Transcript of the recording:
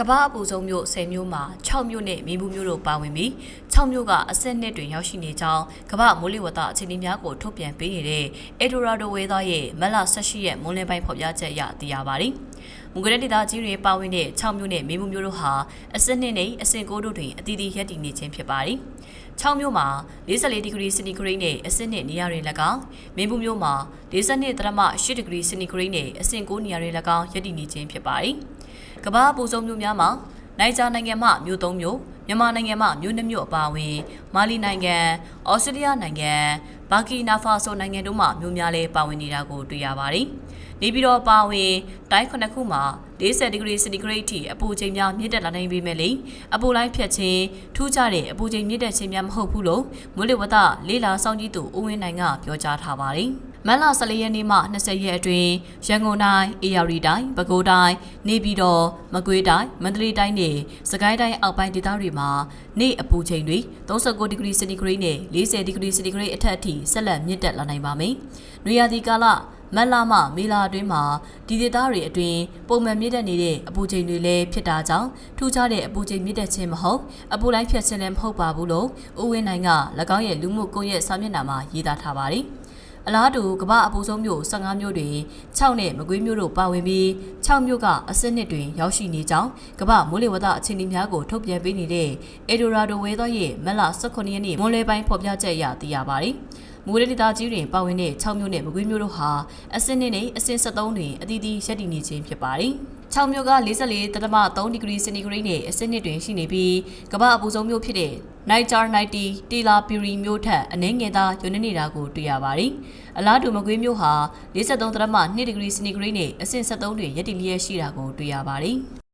ကမ္ဘာအပူဆုံးမြို့10မြို့မှာ6မြို့နဲ့မင်းဘူးမြို့တို့ပါဝင်ပြီး 6မြို့ကအဆင့်နှစ်တွင်ရောက်ရှိနေကြောင်းကမ္ဘာမိုးလေဝသအခြေအနေများကိုထုတ်ပြန်ပေးနေတဲ့ Eldorado Weather ရဲ့မတ်လ18ရက်မွန်းလယ်ပိုင်းဖော်ပြချက်အရသိရပါတယ်။မုန်ကရက်ဒေသကြီးတွေပါဝင်တဲ့6မြို့နဲ့မင်းဘူးမြို့တို့ဟာအဆင့်နှစ်နဲ့အဆင့်9တို့တွင်အသီးသီးရပ်တည်နေခြင်းဖြစ်ပါတယ်။6မြို့မှာ44ဒီဂရီစင်တီဂရိတ်နဲ့အဆင့်နှစ်နေရာတွေ၎င်းမင်းဘူးမြို့မှာ42.8ဒီဂရီစင်တီဂရိတ်နဲ့အဆင့်9နေရာတွေ၎င်းရပ်တည်နေခြင်းဖြစ်ပါတယ်။ကမ္ဘာပူဆုံးမြို့များမှာ နိုင်ဂျာနိုင်ငံမှမြို့၃မြို့မြန်မာနိုင်ငံမှမြို့၂မြို့အပါအဝင် မာလီနိုင်ငံ၊ဩစတြေးလျနိုင်ငံ၊ဘာကီနာဖာဆိုနိုင်ငံတို့မှမြို့များလည်းပါဝင်နေတာကိုတွေ့ရပါတယ်။နေပြည်တော်အပါအဝင်တိုင်းခုနှစ်ခုမှာ40ဒီဂရီစင်တီဂရိတ်ထိအပူချိန်များမြင့်တက်လာနိုင်ပေမဲ့လေအပူလိုင်းဖြတ်ခြင်းထူးခြားတဲ့အပူချိန်မြင့်တက်ခြင်းများမဟုတ်ဘူးလို့မိုးလေဝသလေးလာစောင့်ကြည့်သူဦးဝင်းနိုင်ကပြောကြားထားပါတယ်။ မတ်လ14ရက်နေ့မှ20ရက်အတွင်းရန်ကုန်တိုင်း၊အေရရီတိုင်း၊ပဲခူးတိုင်း၊နေပြည်တော်၊မကွေးတိုင်း၊မန္တလေးတိုင်းနဲ့စကိုင်းတိုင်းအောက်ပိုင်းဒေသတွေမှာနေ့အပူချိန်တွေ39ဒီဂရီစင်တီဂရိတ်နဲ့40ဒီဂရီစင်တီဂရိတ်အထက်အထိဆက်လက်မြင့်တက်လာနိုင်ပါမယ်။နွေရာသီကာလမတ်လမှမေလအတွင်းမှာဒီဒေသတွေအတွင်းပုံမှန်မြင့်တက်နေတဲ့အပူချိန်တွေလည်းဖြစ်တာကြောင့်ထူးခြားတဲ့အပူချိန်မြင့်တက်ခြင်းမဟုတ်အပူလိုက်ဖြတ်ခြင်းလည်းမဟုတ်ပါဘူးလို့ဦးဝင်းနိုင်က၎င်းရဲ့လူမှုကွန်ရက်စာမျက်နှာမှာရေးသားထားပါတယ်။ အလားတူကမ္ဘာအပူဆုံးမြို့15မြို့တွင်6နဲ့မကွေးမြို့တို့ပါဝင်ပြီး6မြို့ကအစစ်နှစ်တွင်ရောက်ရှိနေကြောင်းကမ္ဘာမိုးလေဝသအခြေအနေများကိုထုတ်ပြန်ပေးနေတဲ့ Eldorado Weather ရဲ့မတ်လ18ရက်နေ့မွန်းလယ်ပိုင်းဖော်ပြချက်အရသိရပါတယ်။ မူရဒေသကြီးတွင်ပါဝင်တဲ့6မြို့နဲ့မကွေးမြို့တို့ဟာအစစ်နှစ်နဲ့အစစ်73တွင်အသီးသီးရပ်တည်နေခြင်းဖြစ်ပါတယ်။6မြို့က44.3ဒီဂရီစင်တီဂရိတ်နဲ့အစစ်နှစ်တွင်ရှိနေပြီးကမ္ဘာအပူဆုံးမြို့ဖြစ်တဲ့ Niger 90တီလာပီရီမြို့ထက်အနည်းငယ်သာယွန်းနေတာကိုတွေ့ရပါတယ်။အလားတူမကွေးမြို့ဟာ43.2ဒီဂရီစင်တီဂရိတ်နဲ့အဆင့်73တွင်ရပ်တည်လျက်ရှိတာကိုတွေ့ရပါတယ်။